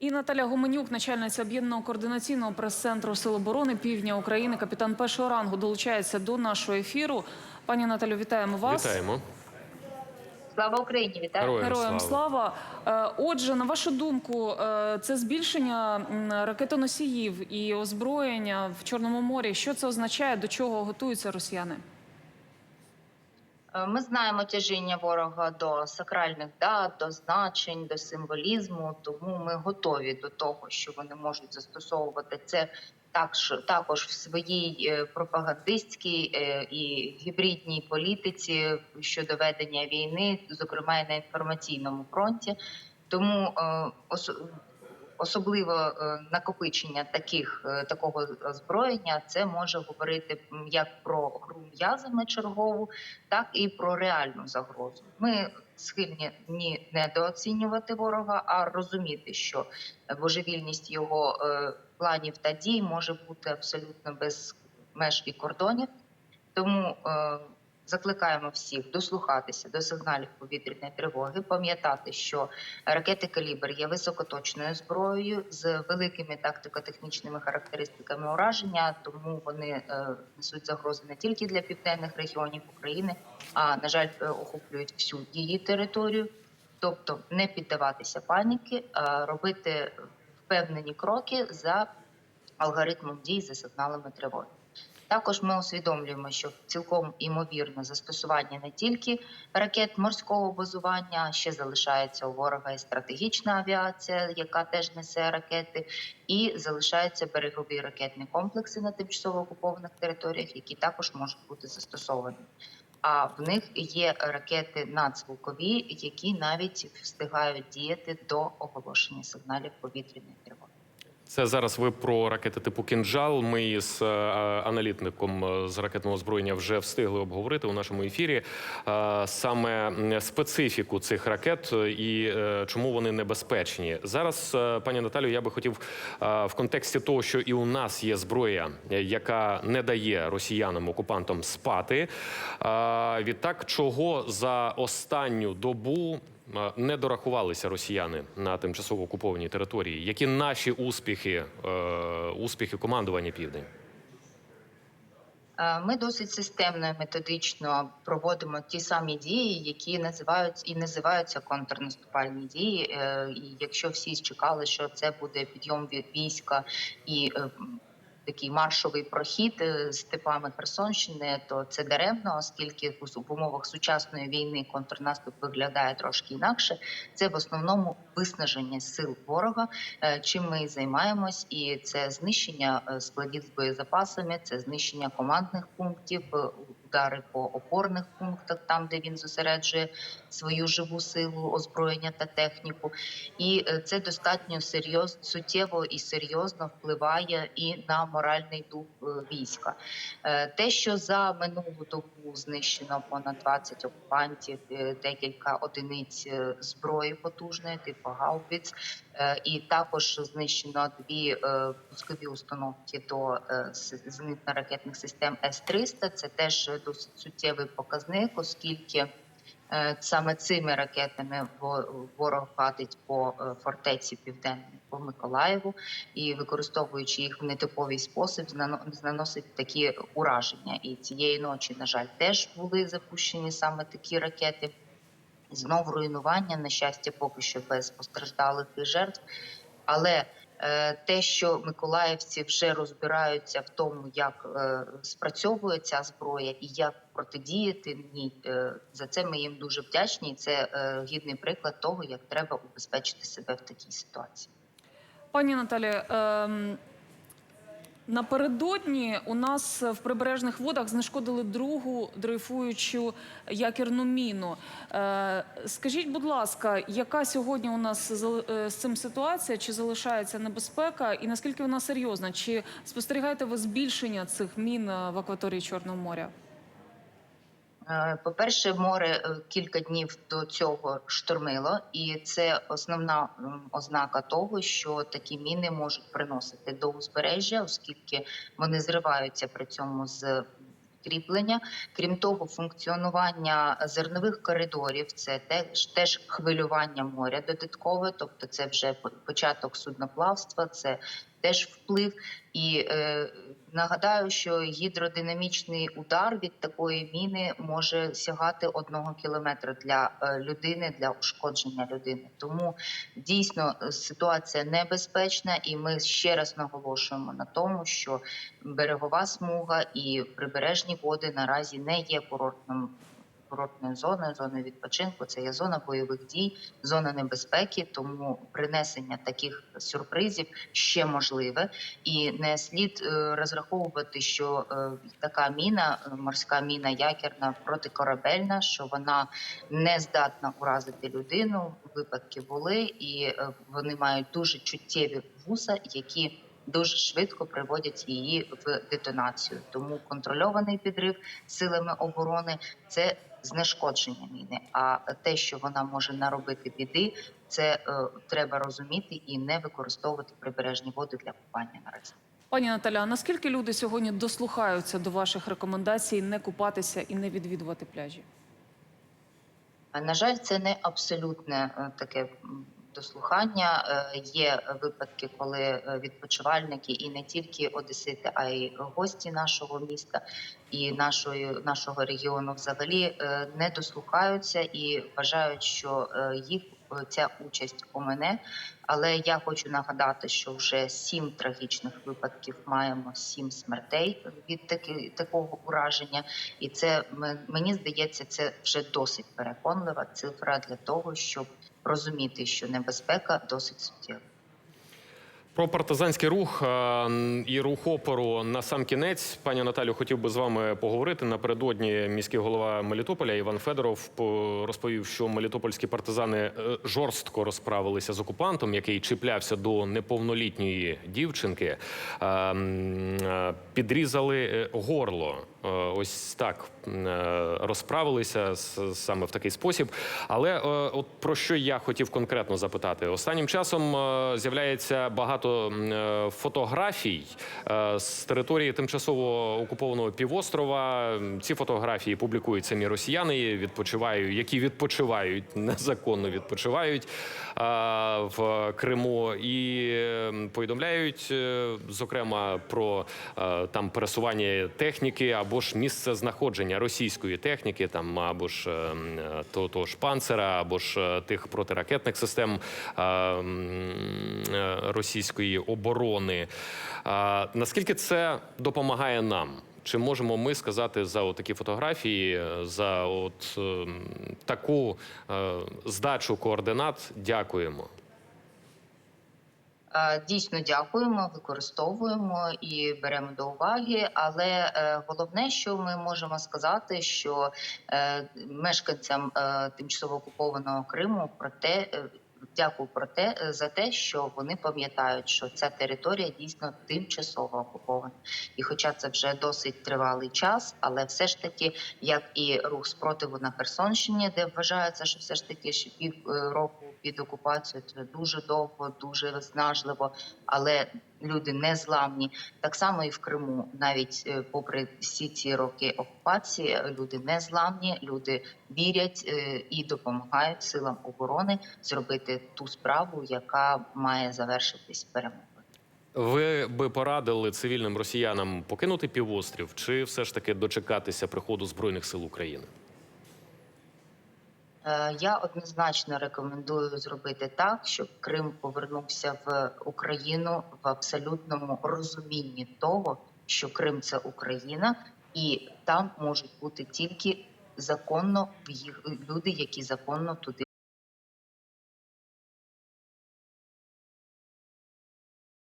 І Наталя Гуменюк, начальниця об'єднаного координаційного прес-центру Сил оборони Півдня України, капітан першого рангу, долучається до нашого ефіру. Пані Наталю, вітаємо вас. Вітаємо. Слава Україні, вітаю. Героям, Героям слава. слава. Е, Отже, на вашу думку, е, це збільшення ракетоносіїв і озброєння в Чорному морі. Що це означає? До чого готуються росіяни? Е, Ми знаємо тяжіння ворога до сакральних дат, до значень, до символізму. Тому ми готові до того, що вони можуть застосовувати це також, також в своїй е, пропагандистській е, і гібридній політиці щодо ведення війни, зокрема і на інформаційному фронті. Тому особливо е, накопичення таких е, такого озброєння, це може говорити як про гру м'язами чергову, так і про реальну загрозу. Ми схильні ні недооцінювати ворога, а розуміти, що божевільність його е, планів та дій може бути абсолютно без меж і кордонів. Тому закликаємо всіх дослухатися до сигналів повітряної тривоги, пам'ятати, що ракети калібр є високоточною зброєю з великими тактико-технічними характеристиками ураження, тому вони е, несуть загрози не тільки для південних регіонів України, а на жаль, е, охоплюють всю її територію. Тобто не піддаватися паніки, а робити впевнені кроки за алгоритмом дій за сигналами тривоги. Також ми усвідомлюємо, що цілком імовірне застосування не тільки ракет морського базування, ще залишається у ворога і стратегічна авіація, яка теж несе ракети, і залишаються берегові ракетні комплекси на тимчасово окупованих територіях, які також можуть бути застосовані. А в них є ракети надзвукові, які навіть встигають діяти до оголошення сигналів повітряної тривоги. Це зараз ви про ракети типу «Кінжал». Ми з е, аналітником е, з ракетного озброєння вже встигли обговорити у нашому ефірі е, саме специфіку цих ракет і е, чому вони небезпечні. Зараз, е, пані Наталю, я би хотів е, в контексті того, що і у нас є зброя, е, яка не дає росіянам окупантам спати. Е, Відтак, чого за останню добу Е, не дорахувалися росіяни на тимчасово окупованій території. Які наші успіхи, е, успіхи командування Південь? Е, Ми досить системно і методично проводимо ті самі дії, які називаються і називаються контрнаступальні дії. Е, І якщо всі чекали, що це буде підйом від війська і такий маршовий прохід з степами Херсонщини, то це даремно, оскільки в умовах сучасної війни контрнаступ виглядає трошки інакше. Це в основному виснаження сил ворога, е, чим ми і займаємось, і це знищення е, складів з боєзапасами, це знищення командних пунктів, е, удари по опорних пунктах, там де він зосереджує свою живу силу, озброєння та техніку. І е, це достатньо серйозно суттєво і серйозно впливає і на моральний дух е, війська. Е, Те, що за минулу добу знищено понад 20 окупантів, декілька одиниць зброї потужної, типу гаубіц, Е, і також знищено дві пускові установки до зенитно-ракетних систем С-300. Це теж досить суттєвий показник, оскільки е, саме цими ракетами ворог гатить по е, фортеці південній по Миколаєву і використовуючи їх в нетиповий спосіб, наносить такі ураження. І цієї ночі, на жаль, теж були запущені саме такі ракети. Знов руйнування, на щастя, поки що без постраждалих і жертв. Але те, що миколаївці вже розбираються в тому, як е, спрацьовує ця зброя і як протидіяти ній, е, за це ми їм дуже вдячні. І це е, гідний приклад того, як треба убезпечити себе в такій ситуації. Пані Наталі, ем, напередодні у нас в прибережних водах знешкодили другу дрейфуючу якірну міну. Е, скажіть, будь ласка, яка сьогодні у нас е, з цим ситуація? Чи залишається небезпека, і наскільки вона серйозна? Чи спостерігаєте ви збільшення цих мін е, в акваторії Чорного моря? Е, По-перше, море е, кілька днів до цього штормило, і це основна ознака того, що такі міни можуть приносити до узбережжя, оскільки вони зриваються при цьому з підкріплення. Крім того, функціонування зернових коридорів це теж теж хвилювання моря додаткове, тобто це вже по- початок судноплавства, це теж вплив. І е, нагадаю, що гідродинамічний удар від такої міни може сягати одного кілометра для е, людини для ушкодження людини. Тому дійсно ситуація небезпечна, і ми ще раз наголошуємо на тому, що берегова смуга і прибережні води наразі не є курортним. Курортною зоною, зоною відпочинку, це є зона бойових дій, зона небезпеки. Тому принесення таких сюрпризів ще можливе, і не слід е, розраховувати, що е, така міна, е, морська міна якірна протикорабельна, що вона не здатна уразити людину. Випадки були, і вони мають дуже чуттєві вуса, які дуже швидко приводять її в детонацію. Тому контрольований підрив силами оборони це знешкодження міни. А те, що вона може наробити біди, це е, треба розуміти і не використовувати прибережні води для купання наразі. Пані Наталя, наскільки люди сьогодні дослухаються до ваших рекомендацій не купатися і не відвідувати пляжі? На жаль, це не абсолютне е, таке м, дослухання. Е, Є випадки, коли е, відпочивальники і не тільки одесити, а й гості нашого міста і нашої нашого регіону взагалі е, не дослухаються і вважають, що їх ця участь у мене. Але я хочу нагадати, що вже сім трагічних випадків маємо сім смертей від таки, такого ураження, і це мені здається, це вже досить переконлива цифра для того, щоб розуміти, що небезпека досить суттєва. Про партизанський рух е, і рух опору на сам кінець, пані Наталю, хотів би з вами поговорити. Напередодні міський голова Мелітополя Іван Федоров по- розповів, що мелітопольські партизани е, жорстко розправилися з окупантом, який чіплявся до неповнолітньої дівчинки, Е, е, підрізали е, горло. Е, Ось так е, розправилися саме в такий спосіб. Але е, от про що я хотів конкретно запитати, останнім часом з'являється багато фотографій з території тимчасово окупованого півострова. Ці фотографії публікують самі росіяни, відпочивають, які відпочивають незаконно відпочивають в Криму і повідомляють зокрема про там пересування техніки або ж місце знаходження російської техніки, там або ж е, е, то, того ж панцера, або ж е, тих протиракетних систем е, е, російської оборони. Наскільки це допомагає нам? Чи можемо ми сказати за такі фотографії, за от ем, таку здачу координат? Дякуємо. Е, Дійсно дякуємо, використовуємо і беремо до уваги. Але е, головне, що ми можемо сказати, що е, мешканцям тимчасово окупованого Криму про те. Дякую про те за те, що вони пам'ятають, що ця територія дійсно тимчасово окупована, і хоча це вже досить тривалий час, але все ж таки, як і рух спротиву на Херсонщині, де вважається, що все ж таки ще пів року під окупацією це дуже довго, дуже виснажливо, але люди не зламні. Так само і в Криму, навіть е, попри всі ці роки окупації, люди не зламні, люди вірять е, і допомагають силам оборони зробити ту справу, яка має завершитись перемогою. Ви би порадили цивільним росіянам покинути півострів, чи все ж таки дочекатися приходу збройних сил України? Е, Я однозначно рекомендую зробити так, щоб Крим повернувся в Україну в абсолютному розумінні того, що Крим це Україна, і там можуть бути тільки законно в'їх- люди, які законно туди